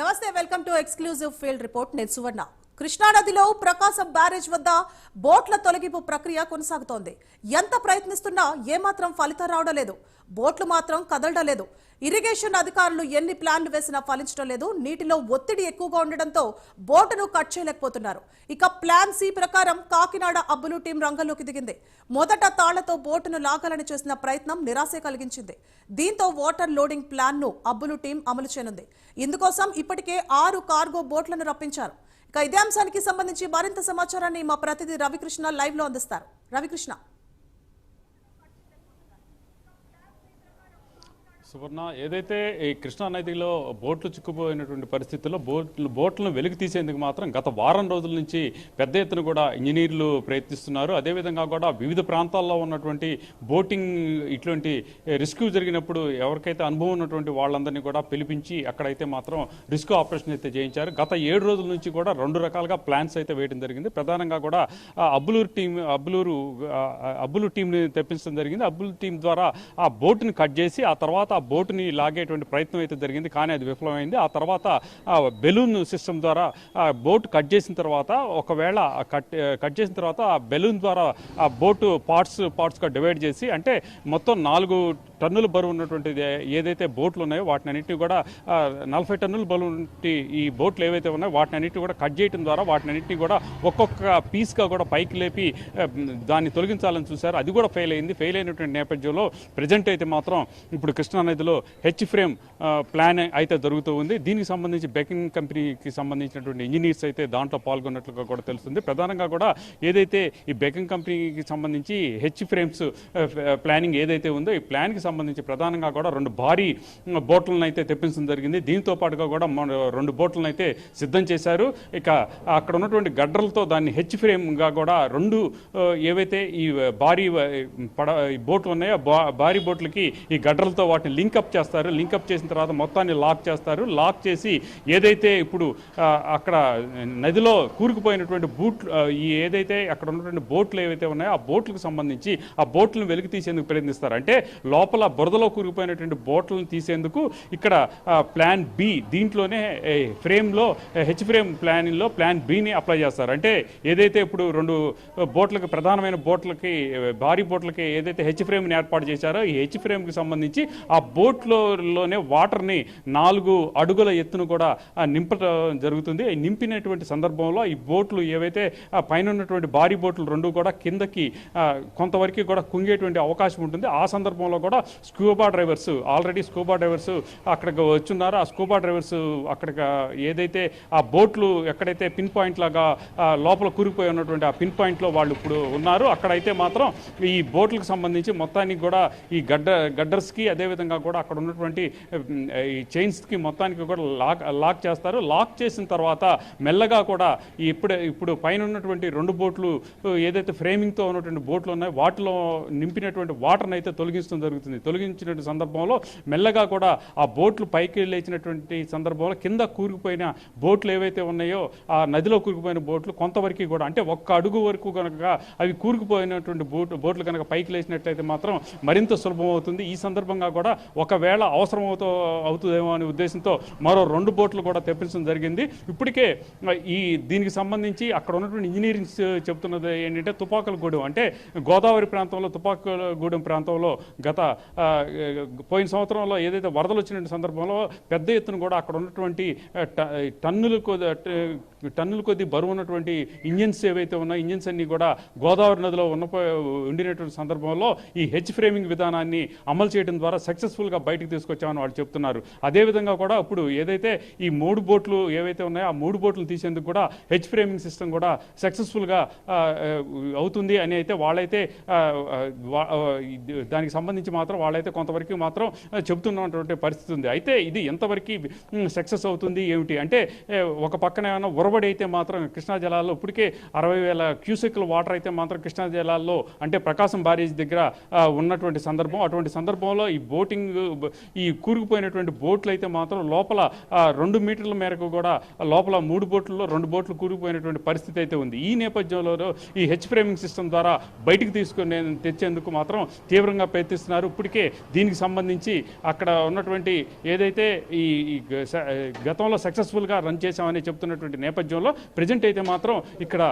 నమస్తే welcome to exclusive field report నేను సువర్ణ. కృష్ణానదిలో ప్రకాశం బ్యారేజ్ వద్ద బోట్ల తొలగింపు ప్రక్రియ కొనసాగుతోంది. ఎంత ప్రయత్నిస్తున్నా ఏమాత్రం ఫలితం రావడం లేదు. బోట్లు మాత్రం కదలడం లేదు. ఇరిగేషన్ అధికారులు ఎన్ని ప్లాన్లు వేసినా ఫలించడం లేదు. నీటిలో ఒత్తిడి ఎక్కువగా ఉండడంతో బోటును కట్ చేయలేకపోతున్నారు. ఇక ప్లాన్ సి ప్రకారం కాకినాడ అబ్బులు టీం రంగంలోకి దిగింది. మొదట తాళ్ళతో బోటును లాగాలని చేసిన ప్రయత్నం నిరాశ కలిగించింది. దీంతో వాటర్ లోడింగ్ ప్లాన్ను అబ్బులు టీం అమలు చేయనుంది. ఇందుకోసం ఇప్పటికే ఆరు కార్గో బోట్లను రప్పించారు. ఇక ఇదే అంశానికి సంబంధించి మరింత సమాచారాన్ని మా ప్రతినిధి రవికృష్ణ లైవ్లో అందిస్తారు. రవికృష్ణ. సువర్ణ ఏదైతే ఈ కృష్ణా నదిలో బోట్లు చిక్కుపోయినటువంటి పరిస్థితుల్లో బోట్లు బోట్లను వెలికి తీసేందుకు మాత్రం గత వారం రోజుల నుంచి పెద్ద ఎత్తున కూడా ఇంజనీర్లు ప్రయత్నిస్తున్నారు. అదేవిధంగా కూడా వివిధ ప్రాంతాల్లో ఉన్నటువంటి బోటింగ్ ఇటువంటి రిస్క్ జరిగినప్పుడు ఎవరికైతే అనుభవం ఉన్నటువంటి వాళ్ళందరినీ కూడా పిలిపించి అక్కడైతే మాత్రం రిస్క్ ఆపరేషన్ అయితే చేయించారు. గత ఏడు రోజుల నుంచి కూడా రెండు రకాలుగా ప్లాన్స్ అయితే వేయడం జరిగింది. ప్రధానంగా కూడా అబ్బులూరు టీం అబ్బులూరు ఆ, అబ్బులు టీంని తెప్పించడం జరిగింది. అబ్బులు టీం ద్వారా ఆ బోట్ని కట్ చేసి ఆ తర్వాత ఆ బోటుని లాగేటువంటి ప్రయత్నం అయితే జరిగింది. కానీ అది విఫలమైంది. ఆ తర్వాత ఆ బెలూన్ సిస్టమ్ ద్వారా ఆ బోట్ కట్ చేసిన తర్వాత ఒకవేళ కట్ కట్ చేసిన తర్వాత ఆ బెలూన్ ద్వారా ఆ బోటు పార్ట్స్ పార్ట్స్గా డివైడ్ చేసి అంటే మొత్తం నాలుగు టన్నుల బరువు ఉన్నటువంటి ఏదైతే బోట్లు ఉన్నాయో వాటిని అన్నింటినీ కూడా నలభై టన్నుల బరువు ఈ బోట్లు ఏవైతే ఉన్నాయో వాటిని అన్నింటినీ కూడా కట్ చేయడం ద్వారా వాటిని అన్నింటినీ కూడా ఒక్కొక్క పీస్గా కూడా పైకి లేపి దాన్ని తొలగించాలని చూశారు. అది కూడా ఫెయిల్ అయింది. ఫెయిల్ అయినటువంటి నేపథ్యంలో ప్రజెంట్ అయితే మాత్రం ఇప్పుడు కృష్ణా నదిలో హెచ్ ఫ్రేమ్ ప్లాన్ అయితే జరుగుతూ ఉంది. దీనికి సంబంధించి బెకింగ్ కంపెనీకి సంబంధించినటువంటి ఇంజనీర్స్ అయితే దాంట్లో పాల్గొన్నట్లుగా కూడా తెలుస్తుంది. ప్రధానంగా కూడా ఏదైతే ఈ బెకింగ్ కంపెనీకి సంబంధించి హెచ్ ఫ్రేమ్స్ ప్లానింగ్ ఏదైతే ఉందో ఈ ప్లాన్కి సంబంధించి ప్రధానంగా కూడా రెండు భారీ బోట్లను అయితే తెప్పించడం జరిగింది. దీంతో పాటుగా కూడా రెండు బోట్లను అయితే సిద్ధం చేశారు. ఇక అక్కడ ఉన్నటువంటి గడ్డలతో దాన్ని హెచ్ ఫ్రేమ్గా కూడా రెండు ఏవైతే ఈ భారీ పడ ఈ బోట్లు ఉన్నాయో బా- భారీ బోట్లకి ఈ గడ్డలతో వాటిని లింకప్ చేస్తారు. లింకప్ చేసిన తర్వాత మొత్తాన్ని లాక్ చేస్తారు. లాక్ చేసి ఏదైతే ఇప్పుడు అక్కడ నదిలో కూరుకుపోయినటువంటి బూట్లు ఈ ఏదైతే అక్కడ ఉన్నటువంటి బోట్లు ఏవైతే ఉన్నాయో ఆ బోట్లకు సంబంధించి ఆ బోట్లను వెలికి తీసేందుకు ప్రయత్నిస్తారు. అంటే లోపల బురదలో కూరుకుపోయినటువంటి బోట్లను తీసేందుకు ఇక్కడ ప్లాన్ బి దీంట్లోనే ఫ్రేమ్లో హెచ్ ఫ్రేమ్ ప్లానింగ్లో ప్లాన్ బిని అప్లై చేస్తారు. అంటే ఏదైతే ఇప్పుడు రెండు బోట్లకి ప్రధానమైన బోట్లకి భారీ బోట్లకి ఏదైతే హెచ్ ఫ్రేమ్ని ఏర్పాటు చేశారో ఈ హెచ్ ఫ్రేమ్కి సంబంధించి ఆ బోట్లోనే వాటర్ని నాలుగు అడుగుల ఎత్తును కూడా నింపడం జరుగుతుంది. నింపినటువంటి సందర్భంలో ఈ బోట్లు ఏవైతే పైన ఉన్నటువంటి భారీ బోట్లు రెండు కూడా కిందకి కొంతవరకు కూడా కుంగేటువంటి అవకాశం ఉంటుంది. ఆ సందర్భంలో కూడా scuba drivers already scuba drivers అక్కడికి వచ్చున్నారో. ఆ స్కూబా డ్రైవర్స్ అక్కడికి ఏదైతే ఆ బోట్లు ఎక్కడైతే పిన్ పాయింట్ లాగా లోపల కూరిపోయి ఉన్నటువంటి ఆ పిన్ పాయింట్లో వాళ్ళు ఇప్పుడు ఉన్నారు. అక్కడైతే మాత్రం ఈ బోట్లకు సంబంధించి మొత్తానికి కూడా ఈ గడ్డ గడ్డర్స్కి అదేవిధంగా కూడా అక్కడ ఉన్నటువంటి ఈ చైన్స్కి మొత్తానికి కూడా లాక్ లాక్ చేస్తారు. లాక్ చేసిన తర్వాత మెల్లగా కూడా ఇప్పుడు ఇప్పుడు పైన ఉన్నటువంటి రెండు బోట్లు ఏదైతే ఫ్రేమింగ్తో ఉన్నటువంటి బోట్లు ఉన్నాయో వాటిలో నింపినటువంటి వాటర్ని అయితే తొలగించడం జరుగుతుంది. తొలగించినటువంటి సందర్భంలో మెల్లగా కూడా ఆ బోట్లు పైకి లేచినటువంటి సందర్భంలో కింద కూరుకుపోయిన బోట్లు ఏవైతే ఉన్నాయో ఆ నదిలో కూరుకుపోయిన బోట్లు కొంతవరకు కూడా అంటే ఒక్క అడుగు వరకు కనుక అవి కూరుకుపోయినటువంటి బోట్ బోట్లు కనుక పైకి లేచినట్లయితే మాత్రం మరింత సులభం అవుతుంది. ఈ సందర్భంగా కూడా ఒకవేళ అవసరం అవుతూ అవుతుందేమో అనే ఉద్దేశంతో మరో రెండు బోట్లు కూడా తెప్పించడం జరిగింది. ఇప్పటికే ఈ దీనికి సంబంధించి అక్కడ ఉన్నటువంటి ఇంజనీరింగ్ చెబుతున్నది ఏంటంటే తుపాకుల గూడెం. అంటే గోదావరి ప్రాంతంలో తుపాకులగూడెం ప్రాంతంలో గత పోయిన సంవత్సరంలో ఏదైతే వరదలు వచ్చిన సందర్భంలో పెద్ద ఎత్తున కూడా అక్కడ ఉన్నటువంటి టన్నులు టన్నుల కొద్ది టన్నుల కొద్ది బరువు ఉన్నటువంటి ఇంజిన్స్ ఏవైతే ఉన్నాయో ఇంజిన్స్ అన్ని కూడా గోదావరి నదిలో ఉన్న ఉండినటువంటి సందర్భంలో ఈ హెచ్ ఫ్రేమింగ్ విధానాన్ని అమలు చేయడం ద్వారా సక్సెస్ఫుల్గా బయటకు తీసుకొచ్చామని వాళ్ళు చెప్తున్నారు. అదేవిధంగా కూడా ఇప్పుడు ఏదైతే ఈ మూడు బోట్లు ఏవైతే ఉన్నాయో ఆ మూడు బోట్లు తీసేందుకు కూడా హెచ్ ఫ్రేమింగ్ సిస్టమ్ కూడా సక్సెస్ఫుల్గా అవుతుంది అని అయితే వాళ్ళైతే దానికి సంబంధించి మాత్రం వాళ్ళైతే కొంతవరకు మాత్రం చెబుతున్నటువంటి పరిస్థితి ఉంది. అయితే ఇది ఎంతవరకు సక్సెస్ అవుతుంది ఏమిటి? అంటే ఒక పక్కన ఏమైనా ఉరబడి అయితే మాత్రం కృష్ణా జలాల్లో ఇప్పటికే అరవై వేల క్యూసెక్ల వాటర్ అయితే మాత్రం కృష్ణా జలాల్లో అంటే ప్రకాశం బ్యారేజ్ దగ్గర ఉన్నటువంటి సందర్భం. అటువంటి సందర్భంలో ఈ బోటింగ్ ఈ కూరుకుపోయినటువంటి బోట్లు అయితే మాత్రం లోపల రెండు మీటర్ల మేరకు కూడా లోపల మూడు బోట్లలో రెండు బోట్లు కూరుకుపోయినటువంటి పరిస్థితి అయితే ఉంది. ఈ నేపథ్యంలో ఈ హెచ్ ఫ్రేమింగ్ సిస్టమ్ ద్వారా బయటికి తీసుకునే తెచ్చేందుకు మాత్రం తీవ్రంగా ప్రయత్నిస్తున్నారు. ఇప్పటికే దీనికి సంబంధించి అక్కడ ఉన్నటువంటి ఏదైతే ఈ గతంలో సక్సెస్ఫుల్గా రన్ చేశామని చెప్తున్నటువంటి నేపథ్యంలో ప్రజెంట్ అయితే మాత్రం ఇక్కడ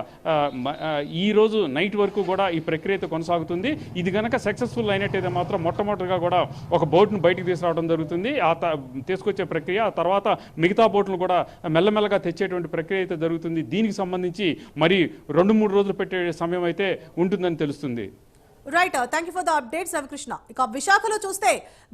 ఈరోజు ఈ రోజు నైట్ వరకు కూడా ఈ ప్రక్రియ అయితే కొనసాగుతుంది. ఇది కనుక సక్సెస్ఫుల్ అయినట్టయితే మాత్రం మొట్టమొదటిగా కూడా ఒక బోట్ను బయటకు తీసుకురావడం జరుగుతుంది. ఆ త- తీసుకొచ్చే ప్రక్రియ ఆ తర్వాత మిగతా బోట్లు కూడా మెల్లమెల్లగా తెచ్చేటువంటి ప్రక్రియ అయితే జరుగుతుంది. దీనికి సంబంధించి మరి రెండు మూడు రోజులు పెట్టే సమయం అయితే ఉంటుందని తెలుస్తుంది. Right thank you for the updates Ravikrishna ఇక విశాఖలో చూస్తే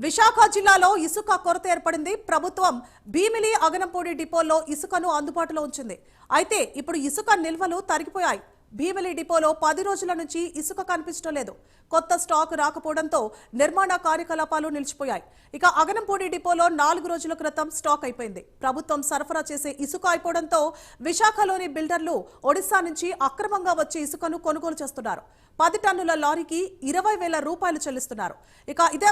విశాఖ జిల్లాలో ఇసుక కొరత ఏర్పడింది. ప్రభుత్వం భీమిలి అగనంపూడి డిపోల్లో ఇసుకను అందుబాటులో ఉంచింది. అయితే ఇప్పుడు ఇసుక నిల్వలు తరిగిపోయాయి. భీమిలి డిపోలో పది రోజుల నుంచి ఇసుక కనిపించడం లేదు. కొత్త స్టాక్ రాకపోవడంతో నిర్మాణ కార్యకలాపాలు నిలిచిపోయాయి. ఇక అగనంపూడి డిపోలో నాలుగు రోజుల క్రితం స్టాక్ అయిపోయింది. ప్రభుత్వం సరఫరా చేసే ఇసుక అయిపోవడంతో విశాఖలోని బిల్డర్లు ఒడిశా నుంచి అక్రమంగా వచ్చే ఇసుకను కొనుగోలు చేస్తున్నారు. పది టన్నుల లారీకి ఇరవై వేల రూపాయలు చెల్లిస్తున్నారు. ఇక ఇదే